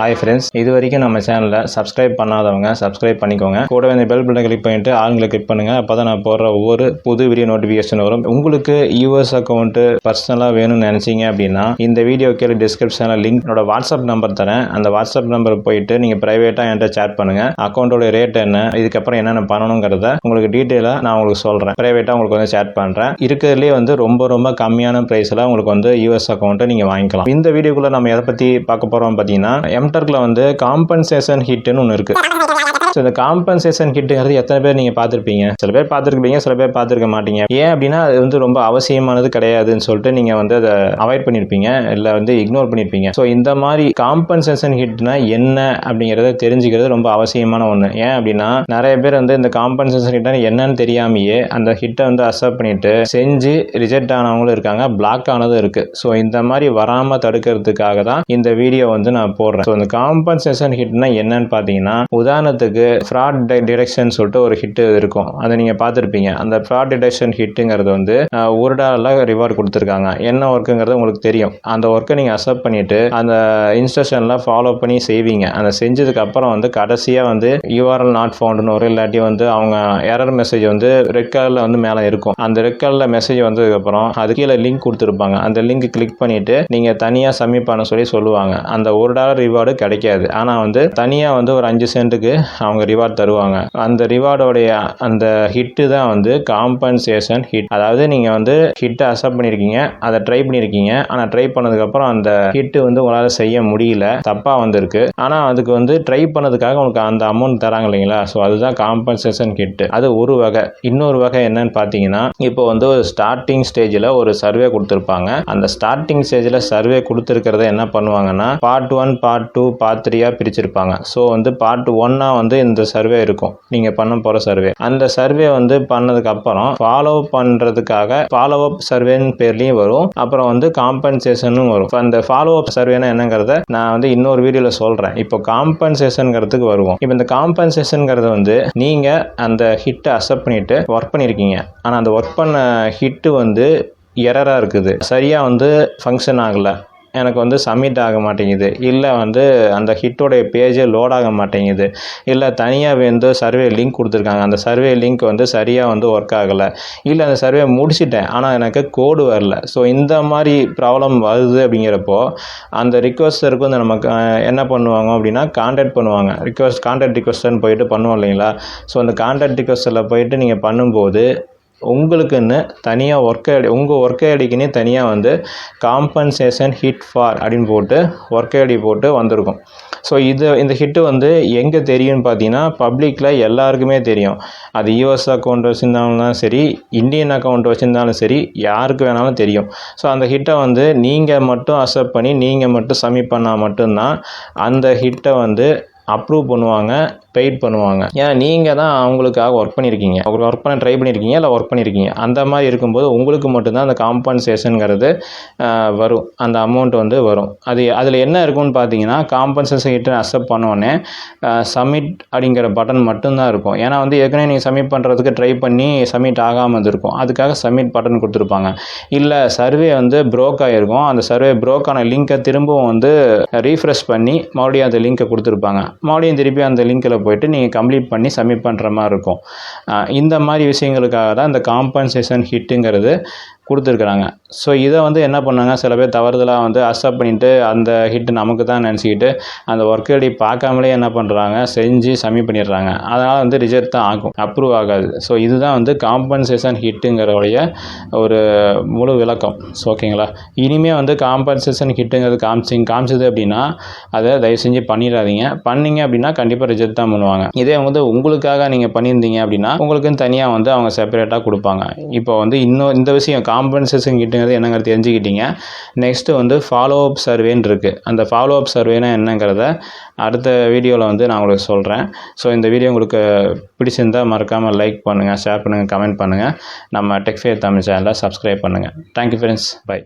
Hi friends இது வரைக்கும் நம்ம சேனலில் சப்ஸ்கிரைப் பண்ணாதவங்க சப்ஸ்கிரைப் பண்ணிக்கோங்க. கூடவே இந்த பெல் பட்டன் கிளிக் பண்ணிட்டு ஆளுங்களை கிளிக் பண்ணுங்க. அப்போ தான் நான் போடுற ஒவ்வொரு புது வீடியோ நோட்டிஃபிகேஷன் வரும். உங்களுக்கு யூஎஸ் அக்கௌண்ட்டு பர்சனலாக வேணும்னு நினச்சிங்க அப்படின்னா இந்த வீடியோ கீழே டிஸ்கிரிப்ஷனில் லிங்க் என்னோட வாட்ஸ்அப் நம்பர் தரேன். அந்த வாட்ஸ்அப் நம்பர் போயிட்டு நீங்கள் ப்ரைவேட்டாக என்கிட்ட சேட் பண்ணுங்க. அக்கௌண்ட்டோட ரேட் என்ன இதுக்கப்புறம் என்னென்ன பண்ணணுங்கிறத உங்களுக்கு டீட்டெயிலாக நான் உங்களுக்கு சொல்கிறேன் ப்ரைவேட்டாக உங்களுக்கு வந்து சேட் பண்ணுறேன் இருக்கிறதுலே வந்து ரொம்ப ரொம்ப கம்மியான ப்ரைஸில் உங்களுக்கு வந்து யூஎஸ் அக்கௌண்ட்டை நீங்கள் வாங்கிக்கலாம். இந்த வீடியோக்குள்ளே நம்ம எதை பற்றி பார்க்க போகிறோம் பார்த்தீங்கன்னா எம் எம்டர்க்கில் வந்து காம்பன்சேஷன் ஹிட்னு ஒன்று இருக்குது ஸோ இந்த காம்பன்சேஷன் கிட்டுங்கிறது எத்தனை பேர் நீங்கள் பார்த்துருப்பீங்க? சில பேர் பார்த்துருப்பீங்க சில பேர் பார்த்துருக்க மாட்டீங்க. ஏன் அப்படின்னா அது வந்து ரொம்ப அவசியமானது கிடையாதுன்னு சொல்லிட்டு நீங்கள் வந்து அதை அவாய்ட் பண்ணியிருப்பீங்க இல்லை வந்து இக்னோர் பண்ணியிருப்பீங்க ஸோ இந்த மாதிரி காம்பன்சேஷன் ஹிட்னா என்ன அப்படிங்கிறத தெரிஞ்சுக்கிறது ரொம்ப அவசியமான ஒன்று ஏன் அப்படின்னா நிறைய பேர் வந்து இந்த காம்பன்சேஷன் ஹிட்னா என்னன்னு தெரியாமையே அந்த ஹிட்டை வந்து அக்செப்ட் பண்ணிட்டு செஞ்சு ரிஜெக்ட் ஆனவங்களும் இருக்காங்க பிளாக் ஆனதும் இருக்கு. ஸோ இந்த மாதிரி வராமல் தடுக்கிறதுக்காக தான் இந்த வீடியோ வந்து நான் போடுறேன். ஸோ இந்த காம்பன்சேஷன் ஹிட்னா என்னன்னு பார்த்தீங்கன்னா உதாரணத்துக்கு ஃப்ராட் டிடெக்ஷன் சொல்லிட்டு ஒரு ஹிட்டு இருக்கும். அதை நீங்கள் பார்த்துருப்பீங்க. அந்த ஃப்ராட் டிடெக்ஷன் ஹிட்டுங்கிறது வந்து ஒரு டாலரில் ரிவார்டு கொடுத்துருக்காங்க. என்ன ஒர்க்குங்கிறது உங்களுக்கு தெரியும். அந்த ஒர்க்கை நீங்கள் அக்செப்ட் பண்ணிட்டு அந்த இன்ஸ்ட்ரக்ஷன்லாம் ஃபாலோ பண்ணி செய்வீங்க. அந்த செஞ்சதுக்கு அப்புறம் வந்து கடைசியாக வந்து யூஆர்எல் நாட் ஃபவுண்டுன்னு ஒரு இல்லாட்டி வந்து அவங்க எரர் மெசேஜ் வந்து ரெட் கலரில் வந்து மேலே இருக்கும். அந்த ரெட் கலரில் மெசேஜ் வந்ததுக்கப்புறம் அது கீழே லிங்க் கொடுத்துருப்பாங்க. அந்த லிங்க் கிளிக் பண்ணிட்டு நீங்கள் தனியாக சப்மிட் பண்ண சொல்லி சொல்லுவாங்க. அந்த ஒரு டாலர் ரிவார்டு கிடைக்காது. ஆனால் வந்து தனியாக வந்து ஒரு அஞ்சு சென்ட்டுக்கு அவங்க ரிவார்ட் தருவாங்க. அந்த ரிவார்டோடைய அந்த ஹிட்டு தான் வந்து காம்பன்சேஷன் ஹிட் அதாவது நீங்கள் வந்து ஹிட்டை அக்செப்ட் பண்ணியிருக்கீங்க அதை ட்ரை பண்ணியிருக்கீங்க ஆனால் ட்ரை பண்ணதுக்கப்புறம் அந்த ஹிட்டு வந்து உங்களால் செய்ய முடியல. தப்பாக வந்திருக்கு. ஆனால் அதுக்கு வந்து ட்ரை பண்ணதுக்காக உங்களுக்கு அந்த அமௌண்ட் தராங்க இல்லைங்களா? ஸோ அதுதான் காம்பன்சேஷன் ஹிட் அது ஒரு வகை. இன்னொரு வகை என்னன்னு பார்த்தீங்கன்னா இப்போ வந்து ஒரு ஸ்டார்டிங் ஸ்டேஜில் ஒரு சர்வே கொடுத்துருப்பாங்க. அந்த ஸ்டார்டிங் ஸ்டேஜில் சர்வே கொடுத்துருக்கிறத என்ன பண்ணுவாங்கன்னா part one part two part த்ரீயாக பிரிச்சிருப்பாங்க. ஸோ வந்து பார்ட் ஒன்னாக வந்து இந்த சர்வே இருக்கும். நீங்கள் பண்ண போகிற சர்வே அந்த சர்வே வந்து பண்ணதுக்கு அப்புறம் ஃபாலோ பண்ணுறதுக்காக ஃபாலோ அப் சர்வேன்னு பேர்லையும் வரும். அப்புறம் வந்து காம்பன்சேஷனும் வரும். அந்த ஃபாலோ அப் சர்வேனா என்னங்கிறத நான் வந்து இன்னொரு வீடியோவில் சொல்கிறேன் இப்போ காம்பன்சேஷனுங்கிறதுக்கு வருவோம். இப்போ இந்த காம்பன்சேஷனுங்கிறது வந்து நீங்கள் அந்த ஹிட்டை அக்செப்ட் பண்ணிட்டு ஒர்க் பண்ணியிருக்கீங்க ஆனால் அந்த ஒர்க் பண்ண ஹிட்டு வந்து எரராக இருக்குது. சரியாக வந்து ஃபங்க்ஷன் ஆகலை. எனக்கு வந்து சப்மிட் ஆக மாட்டேங்குது. இல்லை வந்து அந்த ஹிட்டோடைய பேஜே லோட் ஆக மாட்டேங்குது. இல்லை தனியாக வந்து சர்வே லிங்க் கொடுத்துருக்காங்க. அந்த சர்வே லிங்க் வந்து சரியாக வந்து ஒர்க் ஆகலை. இல்லை அந்த சர்வே முடிச்சிட்டேன். ஆனால் எனக்கு கோடு வரல. ஸோ இந்த மாதிரி ப்ராப்ளம் வருது அப்படிங்கிறப்போ அந்த ரிக்வஸ்டருக்கு வந்து நமக்கு என்ன பண்ணுவாங்க அப்படின்னா கான்டாக்ட் பண்ணுவாங்க. ரிக்வஸ்ட் கான்டாக்ட் ரிக்வஸ்ட்னு போயிட்டு பண்ணுவோம் இல்லைங்களா? ஸோ அந்த கான்டாக்ட் ரிக்வஸ்ட்டில் போயிட்டு நீங்கள் பண்ணும்போது உங்களுக்குன்னு தனியாக ஒர்க் ஐடி உங்கள் ஒர்க் ஐடிக்குன்னே தனியாக வந்து காம்பன்சேஷன் ஹிட் ஃபார் அப்படின்னு போட்டு ஒர்க் ஐடி போட்டு வந்திருக்கும். ஸோ இது இந்த ஹிட்டு வந்து எங்கே தெரியும்னு பார்த்தீங்கன்னா பப்ளிக்கில் எல்லாருக்குமே தெரியும். அது யூஎஸ் அக்கௌண்ட் வச்சுருந்தாலும் சரி இந்தியன் அக்கௌண்ட் வச்சுருந்தாலும் சரி யாருக்கு வேணாலும் தெரியும். ஸோ அந்த ஹிட்டை வந்து நீங்கள் மட்டும் அக்செப்ட் பண்ணி நீங்கள் மட்டும் சப்மிட் பண்ணால் மட்டும்தான் அந்த ஹிட்டை வந்து அப்ரூவ் பண்ணுவாங்க பெய்ட் பண்ணுவாங்க. ஏன்னா நீங்கள் தான் அவங்களுக்காக ஒர்க் பண்ணியிருக்கீங்க அவங்க ஒர்க் பண்ண ட்ரை பண்ணியிருக்கீங்க இல்லை ஒர்க் பண்ணியிருக்கீங்க அந்த மாதிரி இருக்கும்போது உங்களுக்கு மட்டும்தான் அந்த காம்பன்சேஷனுங்கிறது வரும். அந்த அமௌண்ட் வந்து வரும். அது அதில் என்ன இருக்கும்னு பார்த்தீங்கன்னா காம்பன்சேஷன் கிட்ட அக்செப்ட் பண்ணோடனே சப்மிட் அப்படிங்கிற பட்டன் மட்டும்தான் இருக்கும். ஏன்னா வந்து ஏற்கனவே நீங்கள் சப்மிட் பண்ணுறதுக்கு ட்ரை பண்ணி சப்மிட் ஆகாமல் இருந்திருக்கும். அதுக்காக சப்மிட் பட்டன் கொடுத்துருப்பாங்க. இல்லை சர்வே வந்து ப்ரோக் ஆகிருக்கும் அந்த சர்வே ப்ரோக்கான லிங்க்கை திரும்பவும் வந்து ரீஃப்ரெஷ் பண்ணி மறுபடியும் அந்த லிங்க்கை கொடுத்துருப்பாங்க. மறுபடியும் திருப்பி அந்த லிங்க்கில் போயிட்டு நீங்கள் கம்ப்ளீட் பண்ணி சப்மிட் பண்ணுற மாதிரி இருக்கும். இந்த மாதிரி விஷயங்களுக்காக தான் இந்த காம்பன்சேஷன் ஹிட்டுங்கிறது கொடுத்துருக்குறாங்க. ஸோ இதை வந்து என்ன பண்ணாங்க? சில பேர் தவறுதலாக வந்து அக்செப்ட் பண்ணிட்டு அந்த ஹிட் நமக்கு தான் நினச்சிக்கிட்டு அந்த ஒர்க் ஐடி பார்க்காமலே என்ன பண்ணுறாங்க செஞ்சு சமி பண்ணிடுறாங்க. அதனால் வந்து ரிஜெக்ட் தான் ஆகும். அப்ரூவ் ஆகாது. ஸோ இதுதான் வந்து காம்பன்சேஷன் ஹிட்டுங்கிறவுடைய ஒரு முழு விளக்கம். ஸோ ஓகேங்களா இனிமேல் வந்து காம்பன்சேஷன் ஹிட்டுங்கிறது காமிச்சிங்க காமிச்சது அப்படின்னா அதை தயவு செஞ்சு பண்ணிடாதீங்க. பண்ணீங்க அப்படின்னா கண்டிப்பாக ரிஜெக்ட் தான் பண்ணுவாங்க. இதே வந்து உங்களுக்காக நீங்கள் பண்ணியிருந்தீங்க அப்படின்னா உங்களுக்குன்னு தனியாக வந்து அவங்க செப்பரேட்டாக கொடுப்பாங்க. இப்போ வந்து இன்னும் இந்த விஷயம் காம்பன்சேஷன் கிட்டுங்கிறது என்னங்கிறது தெரிஞ்சுக்கிட்டீங்க. நெக்ஸ்ட்டு வந்து ஃபாலோ அப் சர்வேன்னு இருக்குது அந்த ஃபாலோ அப் சர்வேனா என்னங்கிறத அடுத்த வீடியோவில் வந்து நான் உங்களுக்கு சொல்கிறேன் ஸோ இந்த வீடியோ உங்களுக்கு பிடிச்சிருந்தா மறக்காமல் லைக் பண்ணுங்கள் ஷேர் பண்ணுங்கள் கமெண்ட் பண்ணுங்கள் நம்ம டெக்ஃபேர் தமிழ் சேனலை சப்ஸ்கிரைப் பண்ணுங்கள் தேங்க்யூ ஃப்ரெண்ட்ஸ் பை